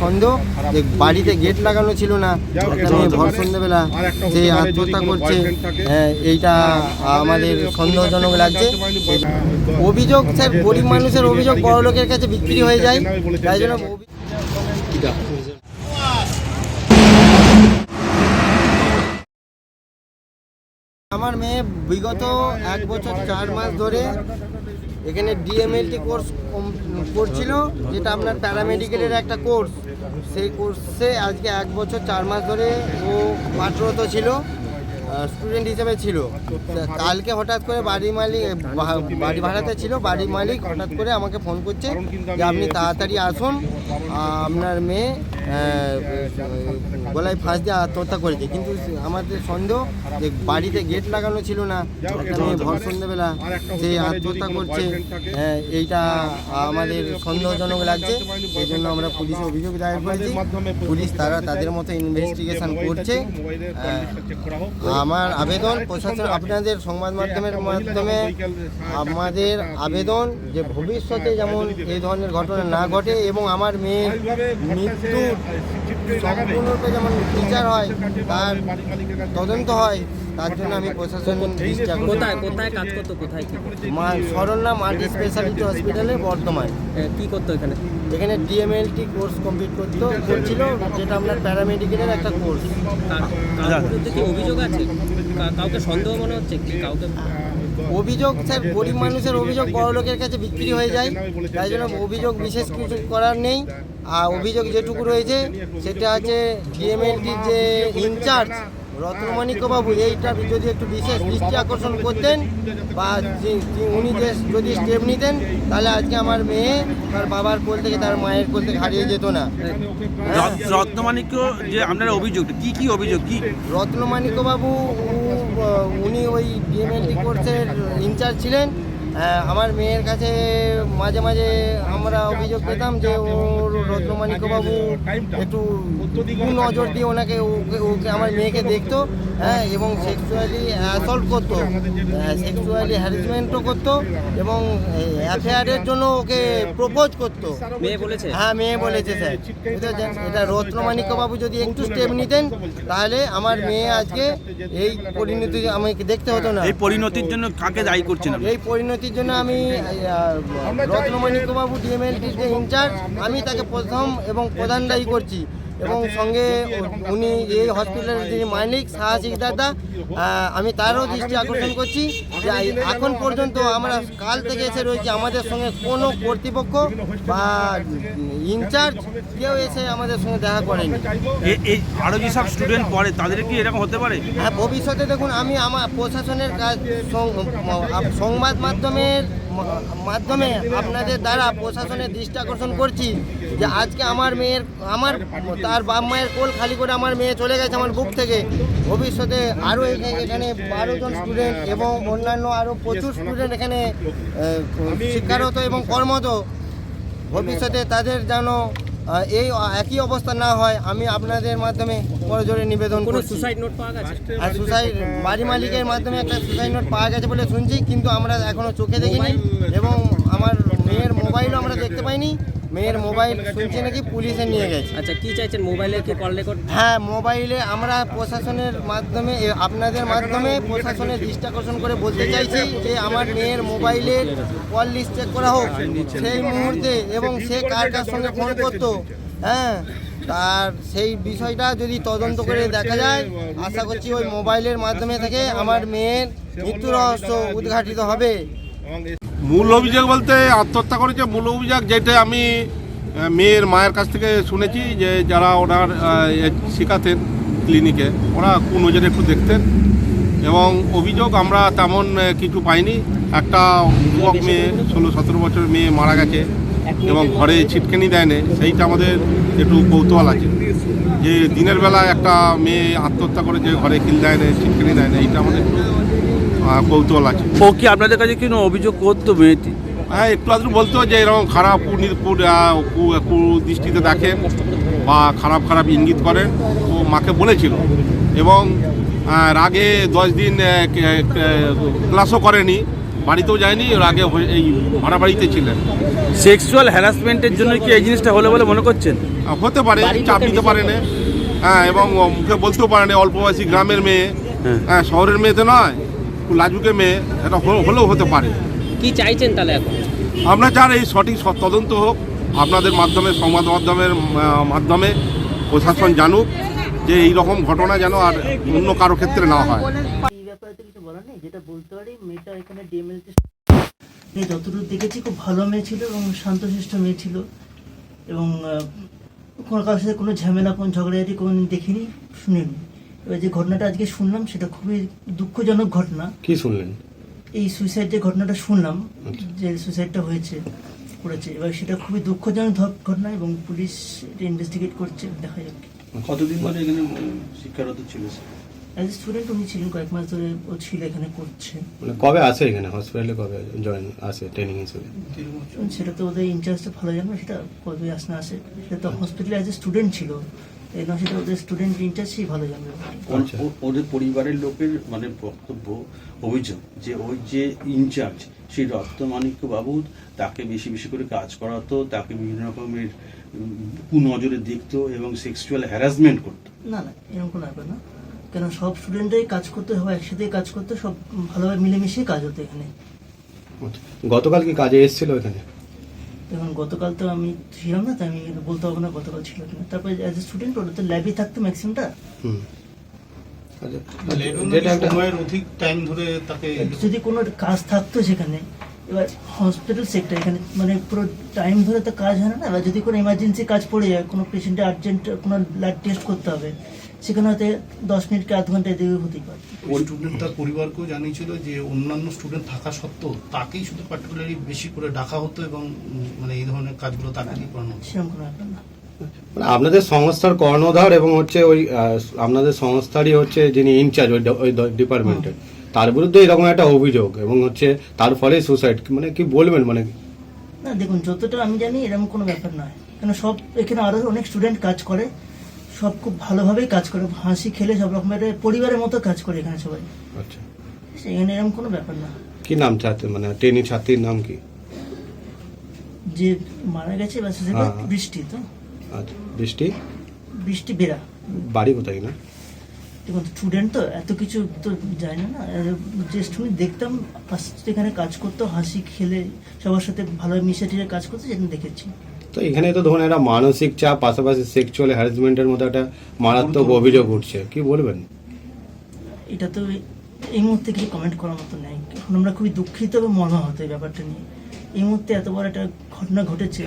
সন্দেহ যে বাড়িতে গেট লাগানো ছিল না ভর সন্ধ্যেবেলা যে আত্মহত্যা করছে। হ্যাঁ, এইটা আমাদের সন্দেহজনক লাগছে। অভিযোগ স্যার গরিব মানুষের অভিযোগ বড় লোকের কাছে বিক্রি হয়ে যায়। তাই জন্য আমার মেয়ে বিগত এক বছর চার মাস ধরে এখানে ডিএমএলটি কোর্স করছিল যেটা আপনার প্যারামেডিকেলের একটা কোর্স সেই কোর্সে আজকে এক বছর, চার মাস ধরে ও পাঠরত ছিল। স্টুডেন্ট হিসেবে ছিল। কালকে হঠাৎ করে বাড়ি মালিক বাড়ি ভাড়াতে ছিল বাড়ি মালিক হঠাৎ করে আমাকে ফোন করছে যে আপনি তাড়াতাড়ি আসুন আপনার মেয়ে গলায় ফাঁস দিয়ে আত্মহত্যা করেছে। কিন্তু আমাদের সন্দেহ যে বাড়িতে গেট লাগানো ছিল না মেয়ে ভর সন্ধ্যেবেলা যে আত্মহত্যা করছে হ্যাঁ, এইটা আমাদের সন্দেহজনক লাগছে। এই জন্য আমরা পুলিশে অভিযোগ দায়ের করেছি। পুলিশ তারা তাদের মতো ইনভেস্টিগেশন করছে। আমার আবেদন প্রশাসন আপনাদের সংবাদ মাধ্যমের মাধ্যমে আমাদের আবেদন যে ভবিষ্যতে যেমন এই ধরনের ঘটনা না ঘটে এবং আমার মেয়ে মৃত্যু সম্পূর্ণরূপে যেমন বিচার হয়, তার তদন্ত হয় তার জন্য আমি প্রশাসন কোথায় কোথায় কাজ করতো কোথায় মা মাল্টি স্পেশালিটি হসপিটালে বর্ধমান। কি করতো এখানে? এখানে ডিএমএলটি কোর্স কমপ্লিট করতো করছিল যেটা আপনার প্যারামেডিকেলের একটা কোর্স অভিযোগ আছে? কাউকে সন্দেহ মনে হচ্ছে কি? কাউকে? অভিযোগ স্যার গরিব মানুষের অভিযোগ বড় লোকের কাছে বিক্রি হয়ে যায়। তাই জন্য অভিযোগ বিশেষ কিছু করার নেই। আর অভিযোগ যেটুকু রয়েছে সেটা আছে ডিএমএলটির যে ইনচার্জ রত্নমাণিক্য বাবু এইটা যদি একটু বিশেষ দৃষ্টি আকর্ষণ করতেন বা উনি যে যদি স্টেপ নিতেন তাহলে আজকে আমার মেয়ে তার বাবার কোল থেকে তার মায়ের কোল থেকে হারিয়ে যেত না। রত- রত্নমাণিক্য যে আপনার অভিযোগ কি কি অভিযোগ? কি? রত্নমাণিক্য বাবু উ- উনি ওই ডিএমএলটি কোর্সের ইনচার্জ ছিলেন। আমার মেয়ের কাছে মাঝে মাঝে আমরা অভিযোগ পেতাম যে ওর রত্নমাণিক্য বাবু একটু নজর দিয়ে ওনাকে ওকে ওকে আমার মেয়েকে দেখতো হ্যাঁ এবং সেক্সুয়ালি অ্যাসল্ট করতো সেক্সুয়ালি হ্যারাসমেন্টও করতো এবং অ্যাফেয়ারের জন্য ওকে প্রপোজ করতো। মেয়ে বলেছে? হ্যাঁ মেয়ে বলেছে স্যার। এটা রত্নমাণিক্য বাবু যদি একটু স্টেপ নিতেন তাহলে আমার মেয়ে আজকে এই পরিণতি আমাকে দেখতে হতো না। এই পরিণতির জন্য কাকে দায়ী করছেন? এই পরিণতির জন্য আমি রত্নমণি কুমাবু ডিএমএলটির যে ইনচার্জ, আমি তাকে প্রথম এবং প্রধান দায়ী করছি। এবং সঙ্গে উনি এই হসপিটালের যিনি মালিক, সাহসিক দাদা আমি তারও দৃষ্টি আকর্ষণ করছি যে এখন পর্যন্ত আমরা কাল থেকে এসে রয়েছি, আমাদের সঙ্গে কোনো কর্তৃপক্ষ বা ইনচার্জ কেউ এসে আমাদের সঙ্গে দেখা করেনি। এই যেসব স্টুডেন্ট পড়ে তাদের কি এরকম হতে পারে? হ্যাঁ ভবিষ্যতে দেখুন আমি আমার প্রশাসনের কাজ সংবাদ মাধ্যমের মাধ্যমে আপনাদের দ্বারা প্রশাসনের দৃষ্টি আকর্ষণ করছি যে আজকে আমার মেয়ের আমার তার বাপ মায়ের কোল খালি করে আমার মেয়ে চলে গেছে আমার বুক থেকে। ভবিষ্যতে আরও এখানে বারো জন স্টুডেন্ট এবং অন্যান্য আরও প্রচুর স্টুডেন্ট এখানে শিক্ষারত এবং কর্মরত ভবিষ্যতে তাদের যেন এই একই অবস্থা না হয় আমি আপনাদের মাধ্যমে বড় জোরে নিবেদন কোনো সুসাইড নোট পাওয়া গেছে? আর সুসাইড বাড়ি মালিকের মাধ্যমে একটা সুসাইড নোট পাওয়া গেছে বলে শুনছি কিন্তু আমরা এখনও চোখে দেখিনি। এবং আমার মেয়ের মোবাইলও আমরা দেখতে পাইনি। মেয়ের মোবাইল শুনছি নাকি পুলিশে নিয়ে গেছে। আচ্ছা কি চাইছেন? মোবাইলে কি কল রেকর্ড? হ্যাঁ মোবাইলে আমরা প্রশাসনের মাধ্যমে এ, আপনাদের মাধ্যমে প্রশাসনের দৃষ্টি আকর্ষণ করে বলতে চাইছি যে আমার মেয়ের মোবাইলের কল লিস্ট চেক করা হোক। সেই মুহূর্তে এবং সে কার কার সঙ্গে ফোন করতো হ্যাঁ? তার সেই বিষয়টা যদি তদন্ত করে দেখা যায় আশা করছি ওই মোবাইলের মাধ্যমে থেকে আমার মেয়ের মৃত্যু রহস্য উদ্ঘাটিত হবে। মূল অভিযোগ বলতে আত্মহত্যা করেছে। মূল অভিযোগ যেটা আমি মেয়ের মায়ের কাছ থেকে শুনেছি যে যারা ওনার শেখাতেন ক্লিনিকে, ওরা কোন নজরে একটু দেখতেন এবং অভিযোগ আমরা তেমন কিছু পাইনি। একটা যুবক মেয়ে, ষোলো সতেরো বছর মেয়ে মারা গেছে এবং ঘরে ছিটকেনি দেয়নি সেইটা আমাদের একটু কৌতূহল আছে যে দিনের বেলা একটা মেয়ে আত্মহত্যা করে যে ঘরে কিল দেয় না ছিটকেনি দেয় না এইটা আমাদের কৌতূহল আছে। ও কি আপনাদের কাছে কোনো অভিযোগ করতো মেয়েটি? হ্যাঁ একটু আধটু বলতো যে এরকম খারাপ কু- কুদৃষ্টিতে দেখেন বা খারাপ খারাপ ইঙ্গিত করেন ও মাকে বলেছিল। এবং রাগে দশ দিন ক্লাসও করেনি বাড়িতেও যায়নি ওর আগে এই ভাড়া বাড়িতে ছিলেন। সেক্সুয়াল হ্যারাসমেন্টের জন্য কি এই জিনিসটা হলো বলে মনে করছেন? হতে পারে চাপ নিতে পারে না হ্যাঁ এবং মুখে বলতেও পারে না অল্প বয়সী গ্রামের মেয়ে। হ্যাঁ। হ্যাঁ শহরের মেয়ে তো নয় একটু লাজুকে মেয়ে এটা হল- হলেও হতে পারে। কি চাইছেন তাহলে এখন? আমরা চান এই সঠিক তদন্ত হোক আপনাদের মাধ্যমে সংবাদ মাধ্যমের মাধ্যমে প্রশাসন জানুক যে এই রকম ঘটনা যেন আর অন্য কারও ক্ষেত্রে না হয়। এই ব্যাপারে তো কিছু বলার নেই যেটা বলতে পারি মেয়েটা এখানে যতদূর দেখেছি খুব ভালো মেয়ে ছিল এবং শান্তশিষ্ট মেয়ে ছিল এবং কোনো কারোর সাথে কোনো ঝামেলা কোনো ঝগড়াঝাটি কোনো দেখিনি শুনিনি। এবার যে ঘটনাটা আজকে শুনলাম সেটা খুবই দুঃখজনক ঘটনা। কি শুনলেন? এই সুইসাইড যে ঘটনাটা শুনলাম আচ্ছা। যে সুইসাইডটা হয়েছে করেছে এবার সেটা খুবই দুঃখজনক ঘটনা এবং পুলিশ এটা ইনভেস্টিগেট করছে দেখা যাক। কতদিন ধরে এখানে শিক্ষারত ছিল অ্যাজ এ স্টুডেন্ট উনি ছিলেন কয়েক মাস ধরে ও ছিল এখানে করছে। মানে কবে আসে এখানে? হসপিটালে কবে জয়েন আসে ট্রেনিং হিসেবে সেটা তো ওদের ইনচার্জটা ভালো জানবে সেটা কবে আসে না আসে। সেটা তো হসপিটালে অ্যাজ এ স্টুডেন্ট ছিল। নয় সেটা ওদের স্টুডেন্ট ইনচার্জ সেই ভালো জানবে আচ্ছা। ওদের পরিবারের লোকের মানে বক্তব্য অভিযোগ যে ওই যে ইনচার্জ সেই রক্তমাণিক্য বাবু তাকে বেশি বেশি করে কাজ করাতো তাকে বিভিন্ন রকমের কুনজরে দেখতো এবং সেক্সুয়াল হ্যারাসমেন্ট করতো। না না এরকম কোনো ব্যাপার না। কেন সব স্টুডেন্টরাই কাজ করতে হবে একসাথে কাজ করতে সব ভালোভাবে মিলেমিশে কাজ হতো এখানে। গতকাল কি কাজে এসেছিল এখানে? এখন গতকাল তো আমি ছিলাম না তো আমি বলতে পারব না গতকাল ছিল কিনা। তারপরে অ্যাজ এ স্টুডেন্ট ওটা তো ল্যাবই থাকতো ম্যাক্সিমামটা হুম। আচ্ছা, ধরে যদি কোনো কাজ থাকতো সেখানে এবার হসপিটাল সেক্টর এখানে মানে পুরো টাইম ধরে তো কাজ হয় না এবার যদি কোনো এমার্জেন্সি কাজ পড়ে যায় কোনো পেশেন্টের আর্জেন্ট কোনো ব্লাড টেস্ট করতে হবে সেখানে হয়তো দশ মিনিট কি আধ ঘণ্টা এদিকে হতেই পারে। ওই স্টুডেন্ট তার পরিবারকেও জানিয়েছিল যে অন্যান্য স্টুডেন্ট থাকা সত্ত্বেও তাকেই শুধু পার্টিকুলারলি বেশি করে ডাকা হতো এবং মানে এই ধরনের কাজগুলো তাকেই করানো সেরকম কোনো ব্যাপার না। মানে আপনাদের সংস্থার কর্ণধার এবং হচ্ছে ওই আপনাদের সংস্থারই হচ্ছে যিনি ইনচার্জ ওই ওই ডিপার্টমেন্টের তার বিরুদ্ধে এরকম একটা অভিযোগ এবং হচ্ছে তার ফলে সুসাইড মানে কি বলবেন মানে? না দেখুন যতটা আমি জানি এরকম কোনো ব্যাপার নয়। কেন সব এখানে আরও অনেক স্টুডেন্ট কাজ করে। সব খুব ভালোভাবেই কাজ করে হাসি খেলে সব রকম একটা পরিবারের মতো কাজ করে এখানে সবাই। আচ্ছা। এখানে এরকম কোনো ব্যাপার না। কি নাম মানে ট্রেনি ছাত্রীর নাম কি? যে মারা গেছে বা সেটা হ্যাঁ। বৃষ্টি তো। আচ্ছা বৃষ্টি? বৃষ্টি বেরা বাড়ি কোথায় না দেখুন স্টুডেন্ট তো এত কিছু তো যায় না না? যে স্টুডেন্ট দেখতাম এখানে কাজ করতো হাসি খেলে সবার সাথে ভালো মিশে টিশে কাজ করতো যেটা দেখেছি। তো এখানে তো ধরুন একটা মানসিক চাপ পাশাপাশি সেক্সুয়াল হ্যারাসমেন্টের মতো একটা মারাত্মক অভিযোগ উঠছে। কি বলবেন? এটা তো এই মুহূর্তে কিছু কমেন্ট করার মতো নেই। এখন আমরা খুবই দুঃখিত এবং মর্মাহত এই ব্যাপারটা নিয়ে। এই মুহূর্তে এত বড় একটা ঘটনা ঘটেছে